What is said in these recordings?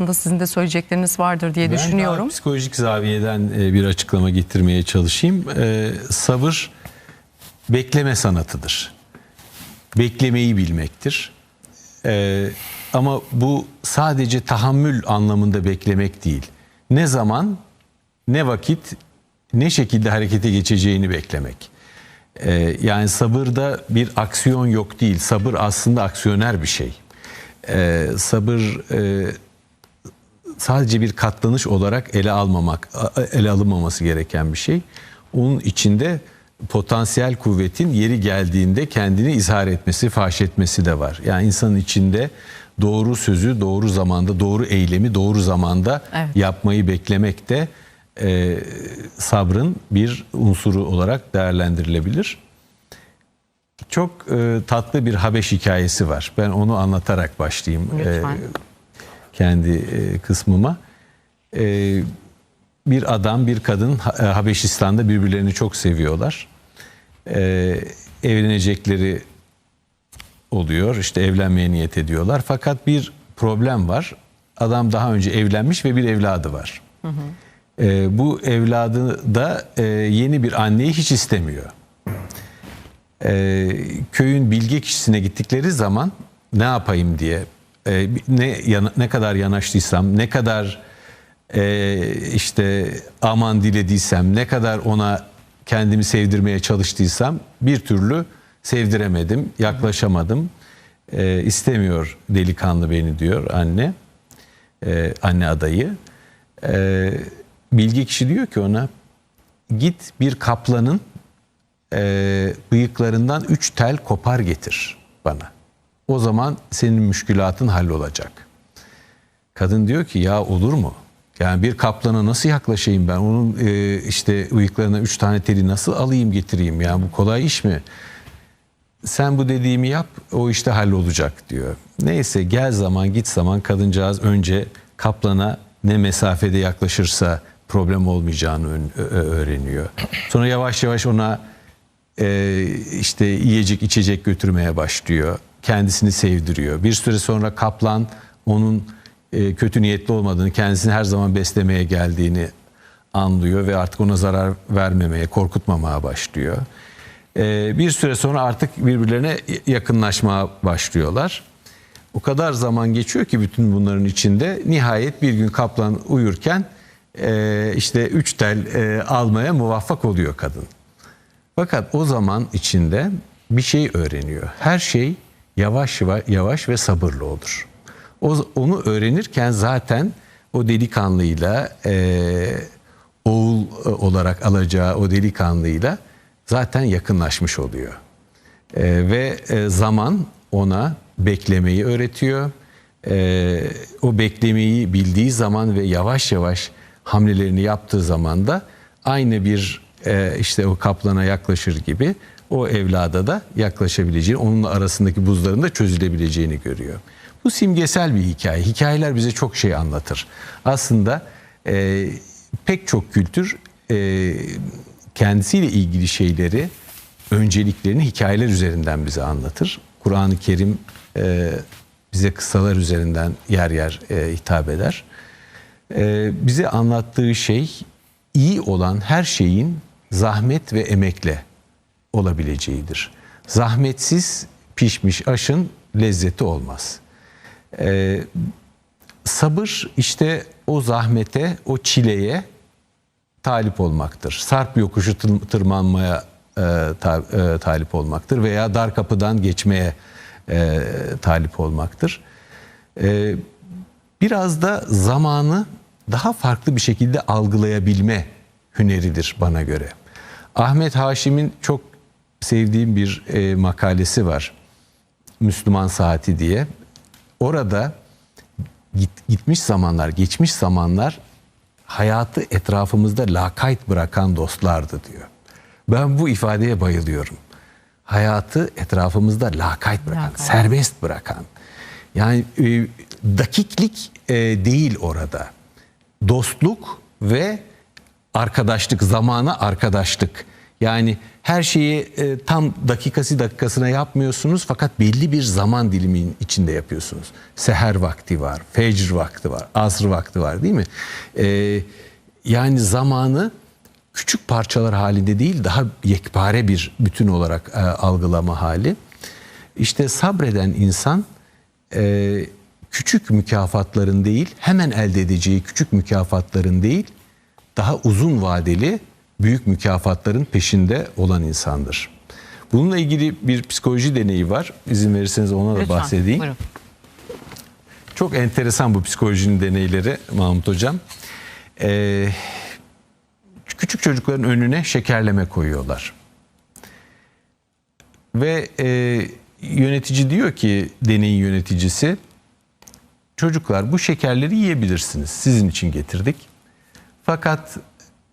noktasında sizin de söyleyecekleriniz vardır diye Ben düşünüyorum. daha psikolojik zaviyeden e, bir açıklama getirmeye çalışayım. E, Sabır bekleme sanatıdır. Beklemeyi bilmektir. E, Ama bu sadece tahammül anlamında beklemek değil. Ne zaman, ne vakit, ne şekilde harekete geçeceğini beklemek. Yani sabırda bir aksiyon yok değil. Sabır aslında aksiyoner bir şey. Sabır e, sadece bir katlanış olarak ele almamak, ele alınmaması gereken bir şey. Onun içinde potansiyel kuvvetin yeri geldiğinde kendini izhar etmesi, faş etmesi de var. Yani insanın içinde doğru sözü doğru zamanda, doğru eylemi doğru zamanda Evet. yapmayı beklemek de e, sabrın bir unsuru olarak değerlendirilebilir. Çok e, tatlı bir Habeş hikayesi var. Ben onu anlatarak başlayayım. E, Lütfen. Kendi e, kısmıma. E, bir adam, bir kadın e, Habeşistan'da birbirlerini çok seviyorlar. Evlenecekleri oluyor. İşte evlenmeye niyet ediyorlar. Fakat bir problem var. Adam daha önce evlenmiş ve bir evladı var. E, bu evladı da e, yeni bir anneyi hiç istemiyor e, köyün bilge kişisine gittikleri zaman ne yapayım diye e, ne yana- ne kadar yanaştıysam ne kadar e, işte aman dilediysem ne kadar ona kendimi sevdirmeye çalıştıysam bir türlü sevdiremedim yaklaşamadım E, istemiyor delikanlı beni diyor anne E, anne adayı E, bilge kişi diyor ki ona git bir kaplanın e, bıyıklarından üç tel kopar getir bana. O zaman senin müşkülatın hallolacak. Kadın diyor ki ya olur mu? Yani bir kaplana nasıl yaklaşayım ben? Onun e, işte bıyıklarına üç tane teli nasıl alayım getireyim? Yani bu kolay iş mi? Sen bu dediğimi yap o işte hallolacak diyor. Neyse gel zaman git zaman kadıncağız önce kaplana ne mesafede yaklaşırsa problem olmayacağını öğreniyor. Sonra yavaş yavaş ona e, işte yiyecek içecek götürmeye başlıyor. Kendisini sevdiriyor. Bir süre sonra kaplan onun e, kötü niyetli olmadığını, kendisini her zaman beslemeye geldiğini anlıyor ve artık ona zarar vermemeye, korkutmamaya başlıyor. E, bir süre sonra artık birbirlerine yakınlaşmaya başlıyorlar. O kadar zaman geçiyor ki bütün bunların içinde nihayet bir gün kaplan uyurken e, işte üç tel almaya muvaffak oluyor kadın. Fakat o zaman içinde bir şey öğreniyor. Her şey yavaş yavaş, ve sabırlı olur. O, onu öğrenirken zaten o delikanlıyla e, oğul e, olarak alacağı o delikanlıyla zaten yakınlaşmış oluyor. E, ve e, zaman ona beklemeyi öğretiyor. E, o beklemeyi bildiği zaman ve yavaş yavaş hamlelerini yaptığı zaman da aynı bir e, işte o kaplana yaklaşır gibi o evlada da yaklaşabileceğini, onunla arasındaki buzların da çözülebileceğini görüyor. Bu simgesel bir hikaye. Hikayeler bize çok şey anlatır. Aslında e, pek çok kültür e, kendisiyle ilgili şeyleri, önceliklerini hikayeler üzerinden bize anlatır. Kur'an-ı Kerim e, bize kıssalar üzerinden yer yer e, hitap eder. E, bize anlattığı şey iyi olan her şeyin zahmet ve emekle olabileceğidir. Zahmetsiz pişmiş aşın lezzeti olmaz. E, sabır işte o zahmete, o çileye talip olmaktır. Sarp yokuşu tır- tırmanmaya e, ta- e, talip olmaktır veya dar kapıdan geçmeye e, talip olmaktır. E, biraz da zamanı daha farklı bir şekilde algılayabilme hüneridir bana göre. Ahmet Haşim'in çok sevdiğim bir e, makalesi var. Müslüman Saati diye. Orada git, gitmiş zamanlar, geçmiş zamanlar hayatı etrafımızda lakayt bırakan dostlardı diyor. Ben bu ifadeye bayılıyorum. Hayatı etrafımızda lakayt bırakan, Lakayt. serbest bırakan. Yani e, dakiklik e, değil orada. Dostluk ve arkadaşlık, zamana arkadaşlık. Yani her şeyi e, tam dakikası dakikasına yapmıyorsunuz fakat belli bir zaman dilimin içinde yapıyorsunuz. Seher vakti var, fecr vakti var, asr vakti var değil mi? E, yani zamanı küçük parçalar halinde değil daha yekpare bir bütün olarak e, algılama hali. İşte sabreden insan e, küçük mükafatların değil hemen elde edeceği küçük mükafatların değil daha uzun vadeli büyük mükafatların peşinde olan insandır. Bununla ilgili bir psikoloji deneyi var. İzin verirseniz ona da Lütfen, bahsedeyim. buyurun. Çok enteresan bu psikolojinin deneyleri Mahmut Hocam. Ee, küçük çocukların önüne şekerleme koyuyorlar. Ve e, yönetici diyor ki deneyin yöneticisi çocuklar bu şekerleri yiyebilirsiniz. Sizin için getirdik. Fakat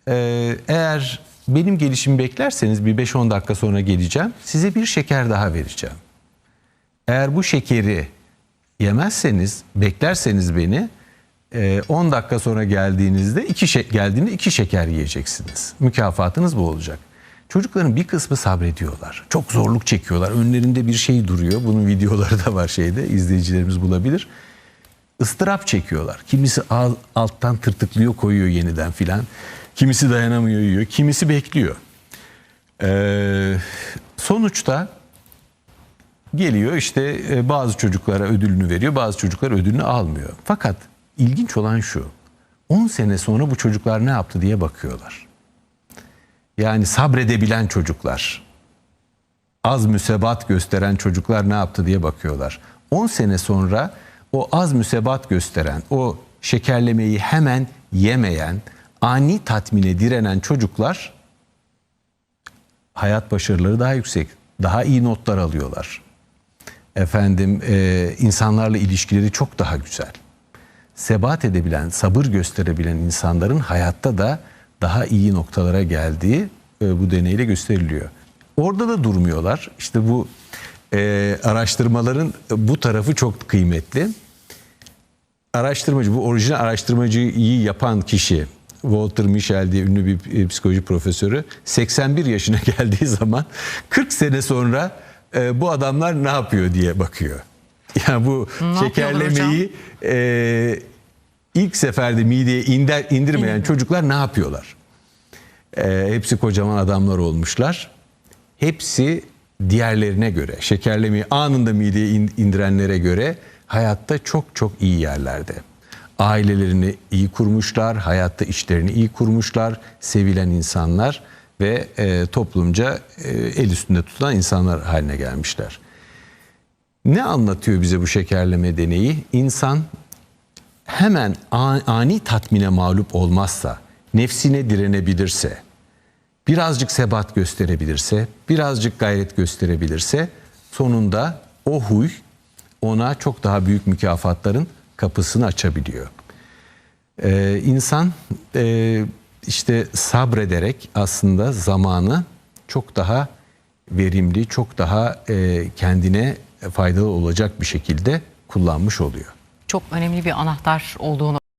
e, eğer benim gelişimi beklerseniz bir 5-10 dakika sonra geleceğim. Size bir şeker daha vereceğim. Eğer bu şekeri yemezseniz, beklerseniz beni e, 10 dakika sonra geldiğinizde iki şe- geldiğinde iki şeker yiyeceksiniz. Mükafatınız bu olacak. Çocukların bir kısmı sabrediyorlar. Çok zorluk çekiyorlar. Önlerinde bir şey duruyor. Bunun videoları da var şeyde. izleyicilerimiz bulabilir. Istırap çekiyorlar. Kimisi al- alttan tırtıklıyor koyuyor yeniden filan. Kimisi dayanamıyor yiyor. Kimisi bekliyor. Ee, sonuçta geliyor işte e, bazı çocuklara ödülünü veriyor bazı çocuklar ödülünü almıyor. Fakat ilginç olan şu 10 sene sonra bu çocuklar ne yaptı diye bakıyorlar. Yani sabredebilen çocuklar az müsebat gösteren çocuklar ne yaptı diye bakıyorlar. 10 sene sonra o az müsebat gösteren, o şekerlemeyi hemen yemeyen, ani tatmine direnen çocuklar hayat başarıları daha yüksek, daha iyi notlar alıyorlar. Efendim e, insanlarla ilişkileri çok daha güzel. Sebat edebilen, sabır gösterebilen insanların hayatta da daha iyi noktalara geldiği e, bu deneyle gösteriliyor. Orada da durmuyorlar. İşte bu e, araştırmaların bu tarafı çok kıymetli. Araştırmacı, bu orijinal araştırmacıyı yapan kişi Walter Mischel diye ünlü bir e, psikoloji profesörü 81 yaşına geldiği zaman 40 sene sonra e, bu adamlar ne yapıyor diye bakıyor. Yani bu Ne şekerlemeyi e, ilk seferde mideye inder, indirmeyen İndir. çocuklar ne yapıyorlar? E, hepsi kocaman adamlar olmuşlar. Hepsi diğerlerine göre, şekerlemeyi anında mideye in- indirenlere göre hayatta çok çok iyi yerlerde. Ailelerini iyi kurmuşlar, hayatta işlerini iyi kurmuşlar, sevilen insanlar ve e, toplumca e, el üstünde tutulan insanlar haline gelmişler. Ne anlatıyor bize bu şekerleme deneyi? İnsan hemen ani tatmine mağlup olmazsa, nefsine direnebilirse, birazcık sebat gösterebilirse, birazcık gayret gösterebilirse sonunda o huy ona çok daha büyük mükafatların kapısını açabiliyor. Ee, insan e, işte sabrederek aslında zamanı çok daha verimli, çok daha e, kendine faydalı olacak bir şekilde kullanmış oluyor. Çok önemli bir anahtar olduğunu